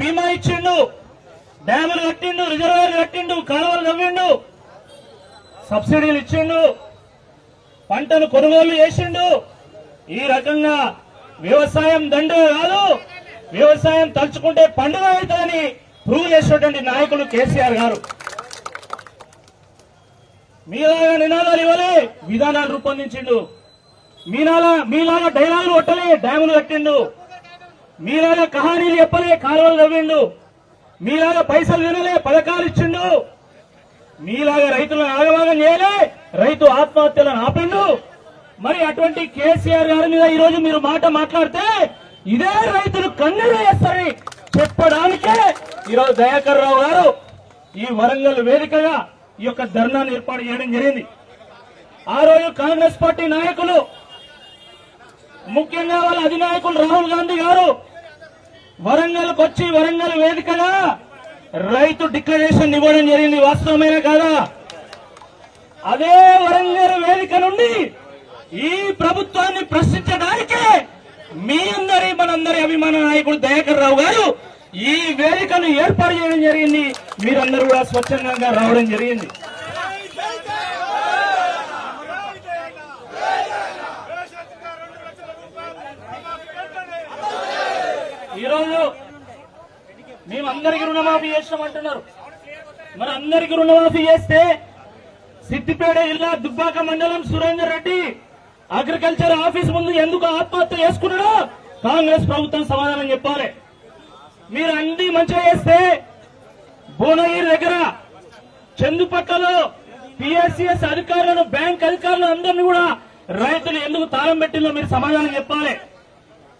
బీమా ఇచ్చిండు. డ్యాములు కట్టిండు రిజర్వాయర్లు కట్టిండు కాలువలు నవ్విండు సబ్సిడీలు ఇచ్చిండు. పంటను కొనుగోలు చేసిండు. ఈ రకంగా వ్యవసాయం దండు కాదు వ్యవసాయం తలుచుకుంటే పండుగ అవుతుందని ప్రూవ్ చేసినటువంటి నాయకులు కేసీఆర్ గారు. మీలాగా నినాదాలు ఇవ్వలే విధానాలు రూపొందించిండు. మీలాగా మీలాగా డైలాగులు కొట్టలే డ్యాములు కట్టిండు. మీలాగా కహానీలు చెప్పలే కాలువలు నవ్విండు. మీలాగా పైసలు వినలే పథకాలు ఇచ్చిండు. మీలాగా రైతులను ఆగమాగం చేయలే రైతు ఆత్మహత్యలను ఆపిండు. మరి అటువంటి కేసీఆర్ గారి మీద ఈ రోజు మీరు మాట మాట్లాడితే ఇదే రైతులు కన్నీరు వేస్తారని చెప్పడానికే ఈరోజు దయాకర్ రావు గారు ఈ వరంగల్ వేదికగా ఈ యొక్క ధర్నాను ఏర్పాటు చేయడం జరిగింది. ఆ రోజు కాంగ్రెస్ పార్టీ నాయకులు ముఖ్యంగా వాళ్ళ అధినాయకులు రాహుల్ గాంధీ గారు వరంగల్ వచ్చి వరంగల్ వేదికగా రైతు డిక్లరేషన్ ఇవ్వడం జరిగింది వాస్తవమైన కాదా? అదే వరంగల్ వేదిక నుండి ఈ ప్రభుత్వాన్ని ప్రశ్నించడానికే మీ అందరి మనందరి అభిమాన నాయకుడు దయాకర్ రావు గారు ఈ వేదికను ఏర్పాటు చేయడం జరిగింది. మీరందరూ కూడా స్వచ్ఛందంగా రావడం జరిగింది. ఈరోజు మేమందరికీ రుణమాఫీ చేస్తామంటున్నారు. మరి అందరికీ రుణమాఫీ చేస్తే సిద్దిపేట జిల్లా దుబ్బాక మండలం సురేందర్ రెడ్డి అగ్రికల్చర్ ఆఫీస్ ముందు ఎందుకు ఆత్మహత్య చేసుకున్నాడో కాంగ్రెస్ ప్రభుత్వం సమాధానం చెప్పాలి. మీరు అన్ని మంచిగా చేస్తే భువనగిరి దగ్గర చందుపక్కలో పిఎస్సిఎస్ అధికారులను బ్యాంక్ అధికారులు అందరినీ కూడా రైతులు ఎందుకు తాళం పెట్టిందో మీరు సమాధానం చెప్పాలి.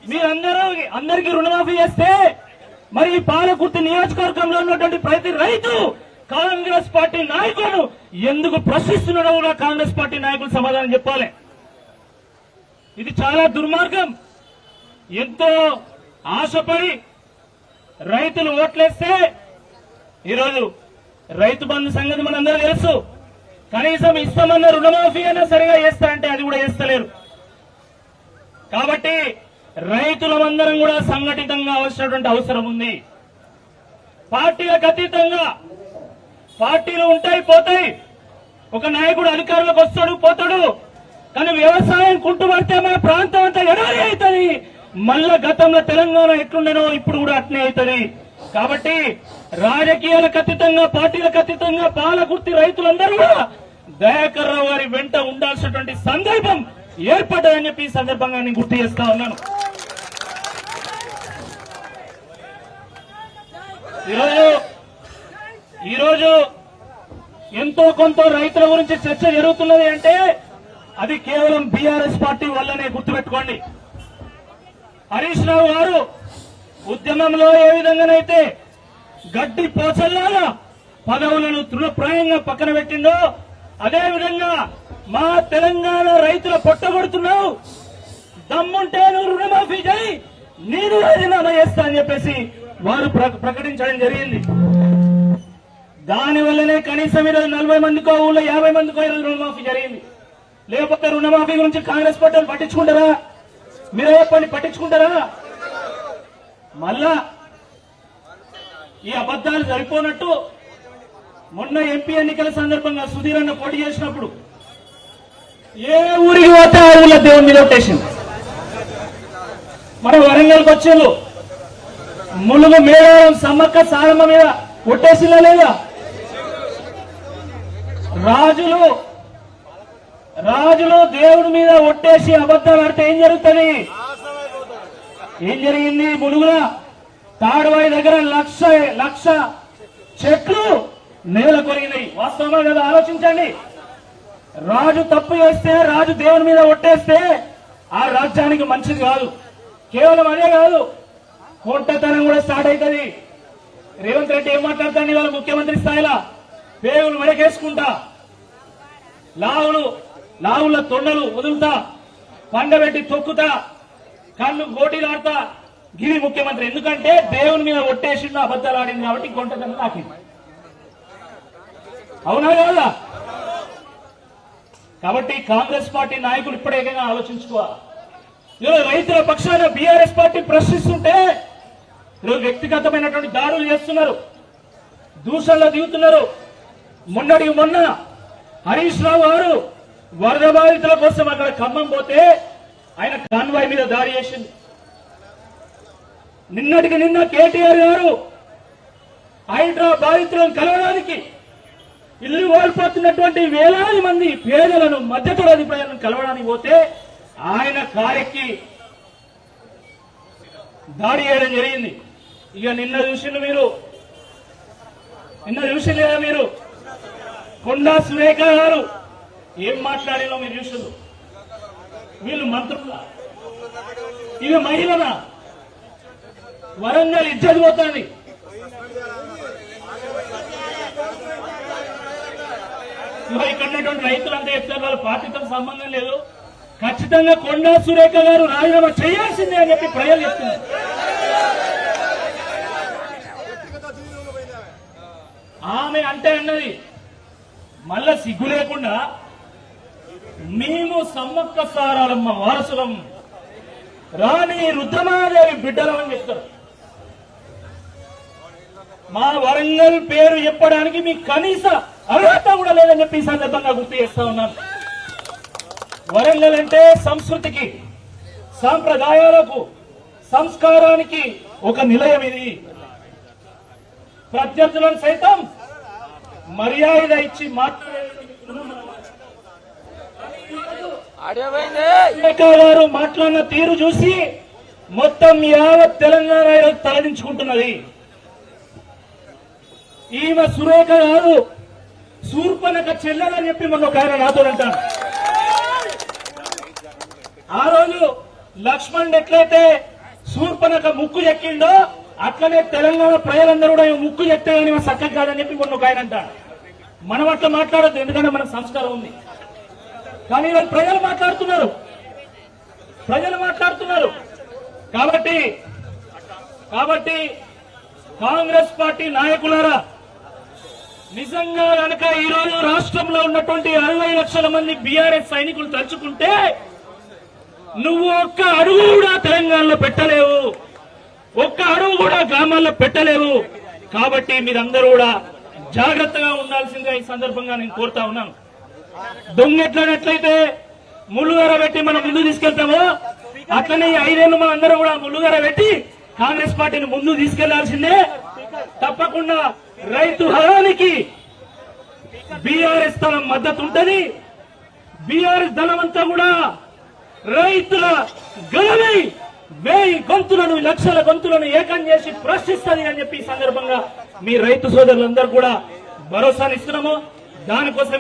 మీరందరూ అందరికీ రుణమాఫీ చేస్తే మరి పాలకుర్తి నియోజకవర్గంలో ఉన్నటువంటి ప్రతి రైతు కాంగ్రెస్ పార్టీ నాయకులను ఎందుకు ప్రశ్నిస్తున్నాడో కూడా కాంగ్రెస్ పార్టీ నాయకులు సమాధానం చెప్పాలి. ఇది చాలా దుర్మార్గం. ఎంతో ఆశపడి రైతులు ఓట్లేస్తే ఈరోజు రైతు బంధు సంగతి మనందరూ తెలుసు. కనీసం ఇస్తామన్న రుణమాఫీ అయినా సరిగా చేస్తా అంటే అది కూడా చేస్తలేరు. కాబట్టి రైతులమందరం కూడా సంఘటితంగా వచ్చినటువంటి అవసరం ఉంది. పార్టీలకు అతీతంగా పార్టీలు ఉంటాయి పోతాయి. ఒక నాయకుడు అధికారులకు వస్తాడు పోతాడు. కానీ వ్యవసాయం కుంటుపడితే మన ప్రాంతం అంతా ఎడారి అవుతుంది. మళ్ళా గతంలో తెలంగాణ ఎట్లుండేనో ఇప్పుడు కూడా అట్నే అవుతుంది. కాబట్టి రాజకీయాలకు అతీతంగా పార్టీలకు అతీతంగా పాలకుర్తి రైతులందరూ కూడా దయాకర్ రావు గారి వెంట ఉండాల్సినటువంటి సందర్భం ఏర్పడ్డదని చెప్పి ఈ సందర్భంగా నేను గుర్తు చేస్తా ఉన్నాను. ఈరోజు ఈరోజు ఎంతో కొంత రైతుల గురించి చర్చ జరుగుతున్నది అంటే అది కేవలం బీఆర్ఎస్ పార్టీ వల్లనే గుర్తుపెట్టుకోండి. హరీష్ రావు గారు ఉద్యమంలో ఏ విధంగానైతే గడ్డి పోచల్లాగా పదవులను తృణప్రాయంగా పక్కన పెట్టిందో అదే విధంగా మా తెలంగాణ రైతుల పొట్టగొడుతున్నావు దమ్ముంటే నువ్వు రుణమాఫీ చేయి నేను రాజీనామా చేస్తా అని చెప్పేసి వారు ప్రకటించడం జరిగింది. దాని వల్లనే కనీసం ఈరోజు నలభై మందికో ఊళ్ళో యాభై మందికో ఈరోజు రుణమాఫీ జరిగింది. లేకపోతే రుణమాఫీ గురించి కాంగ్రెస్ పార్టీలు పట్టించుకుంటారా? మీరే పని పట్టించుకుంటారా? మళ్ళా ఈ అబద్ధాలు సరిపోనట్టు మొన్న ఎంపీ ఎన్నికల సందర్భంగా సుధీర్ అన్న పోటీ చేసినప్పుడు ఏ ఊరికి పోతే ఆ ఊళ్ళో దేవుని మీద మన వరంగల్కి వచ్చేళ్ళు ములుగు మేడారం సమ్మక్క సారమ్మ మీద ఒట్టేసిందా లేదా? రాజులు రాజులు దేవుడి మీద ఒట్టేసి అబద్ధాలు ఆడితే ఏం జరుగుతుంది? ఏం జరిగింది? ములుగుల తాడువాయి దగ్గర లక్ష లక్ష చెట్లు నేల కొరిగినాయి. వాస్తవంగా కదా ఆలోచించండి. రాజు తప్పు చేస్తే రాజు దేవుని మీద ఒట్టేస్తే ఆ రాజ్యానికి మంచిది కాదు. కేవలం అదే కాదు. కొంటతనం కూడా స్టార్ట్ అవుతుంది. రేవంత్ రెడ్డి ఏం మాట్లాడతాడు ఇవాళ ముఖ్యమంత్రి స్థాయిలో? పేగులు మెడకేసుకుంటా లావులు లావుల తొండలు వదులుతా. పండబెట్టి తొక్కుతా. కళ్ళు గోటీలాడతా. గిరి ముఖ్యమంత్రి. ఎందుకంటే దేవుని మీద ఒట్టేసిండు అబద్ధాలు ఆడింది కాబట్టి కొంటతనం నాకింది. అవునా కాదా? కాబట్టి కాంగ్రెస్ పార్టీ నాయకులు ఇప్పుడేకంగా ఆలోచించుకోవాలి. రైతుల పక్షాన బీఆర్ఎస్ పార్టీ ప్రశ్నిస్తుంటే ఈరోజు వ్యక్తిగతమైనటువంటి దాడులు చేస్తున్నారు. దూషణలో దిగుతున్నారు. మొన్నటి మొన్న హరీష్ రావు గారు వరద బాధితుల కోసం అక్కడ ఖమ్మం పోతే ఆయన కాన్వాయ్ మీద దాడి చేసింది. నిన్నటికి నిన్న కేటీఆర్ గారు హైడ్రా బాధితులను కలవడానికి ఇల్లు కోల్పోతున్నటువంటి వేలాది మంది పేదలను మధ్యతరగతి ప్రజలను కలవడానికి పోతే ఆయన కారెక్కి దాడి చేయడం జరిగింది. ఇక నిన్న చూసిండు మీరు. నిన్న చూసింది కదా మీరు. కొండా సురేఖ గారు ఏం మాట్లాడినో మీరు చూసిండు వీళ్ళు మంత్రుల? ఇక మహిళనా? వరంగల్ ఇజ్జత్ పోతుంది. ఇక్కడ ఉన్నటువంటి రైతులంతా చెప్తారు వాళ్ళ పార్టీతో సంబంధం లేదు. ఖచ్చితంగా కొండా సురేఖ గారు రాజీనామా చేయాల్సిందే అని చెప్పి ప్రజలు చెప్తున్నారు. ఆమె అంటే అన్నది. మళ్ళా సిగ్గు లేకుండా మేము సమ్మక్క సారాలమ్మ వారసులం. రాణి రుద్రమాదేవి బిడ్డలమని చెప్తారు. మా వరంగల్ పేరు చెప్పడానికి మీ కనీస అర్హత కూడా లేదని చెప్పి ఈ సందర్భంగా గుర్తు చేస్తా ఉన్నాను. వరంగల్ అంటే సంస్కృతికి సాంప్రదాయాలకు సంస్కారానికి ఒక నిలయం ఇది. ప్రత్యర్థులను సైతం మర్యాద ఇచ్చి మాట్లాడే ఆడియో పోయింది సురేఖ గారు మాట్లాడిన తీరు చూసి మొత్తం యావత్ తెలంగాణ ఈరోజు తలదించుకుంటున్నది. ఈమె సురేఖ గారు శూర్పనక చెల్లెలని చెప్పి మొన్న ఒక ఆయన నాతో అంటాను ఆ రోజు లక్ష్మణ్ ఎట్లయితే శూర్పనక ముక్కు చెక్కిండో అట్లనే తెలంగాణ ప్రజలందరూ కూడా ముక్కు చెక్తే కానీ చక్కగా కాదని చెప్పి మొన్న ఒక ఆయన అంటాడు మనం అట్లా మాట్లాడద్దు ఎందుకంటే మనకు సంస్కారం ఉంది. కానీ ఇవాళ ప్రజలు మాట్లాడుతున్నారు. ప్రజలు మాట్లాడుతున్నారు. కాబట్టి కాబట్టి కాంగ్రెస్ పార్టీ నాయకులారా నిజంగా కనుక ఈ రోజు రాష్ట్రంలో ఉన్నటువంటి అరవై లక్షల మంది బీఆర్ఎస్ సైనికులు తలుచుకుంటే నువ్వు ఒక్క అడుగు కూడా తెలంగాణలో పెట్టలేవు. ఒక్క అడుగు కూడా గ్రామాల్లో పెట్టలేవు. కాబట్టి మీరందరూ కూడా జాగ్రత్తగా ఉండాల్సిందిగా ఈ సందర్భంగా నేను కోరుతా ఉన్నాను. దొంగెట్లనట్లయితే ముళ్ళుగార పెట్టి మనం ముందు తీసుకెళ్తామో అట్లనే ఐదేళ్ళు మన అందరం కూడా ముళ్ళుగార పెట్టి కాంగ్రెస్ పార్టీని ముందు తీసుకెళ్ళాల్సిందే. తప్పకుండా రైతు హరానికి బీఆర్ఎస్ తన మద్దతు ఉంటది. బీఆర్ఎస్ అంతా కూడా రైతుల గలమై వేయి గొంతులను లక్షల గొంతులను ఏకం చేసి ప్రశ్నిస్తుంది అని చెప్పి ఈ సందర్భంగా మీ రైతు సోదరులందరూ కూడా భరోసానిస్తున్నాము. దానికోసమే